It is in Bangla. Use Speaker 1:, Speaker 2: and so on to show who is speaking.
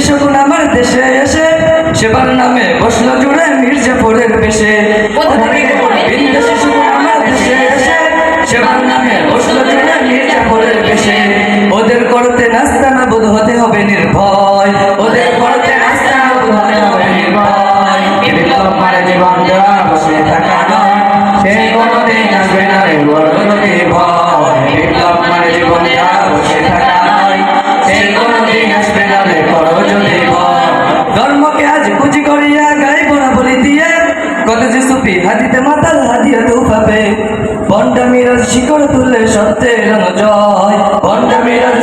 Speaker 1: শকুন আমার দেশে এসে সেবার নামে বসল জুড়ে মির্জাপুরের বেশে। কলেজে সুপি হাতিতে মাতাল হাতিয়া তুফাবে বন্ডা মিরাজ শিকড় তুলে সত্যের জয়। বন্ডা মিরাজ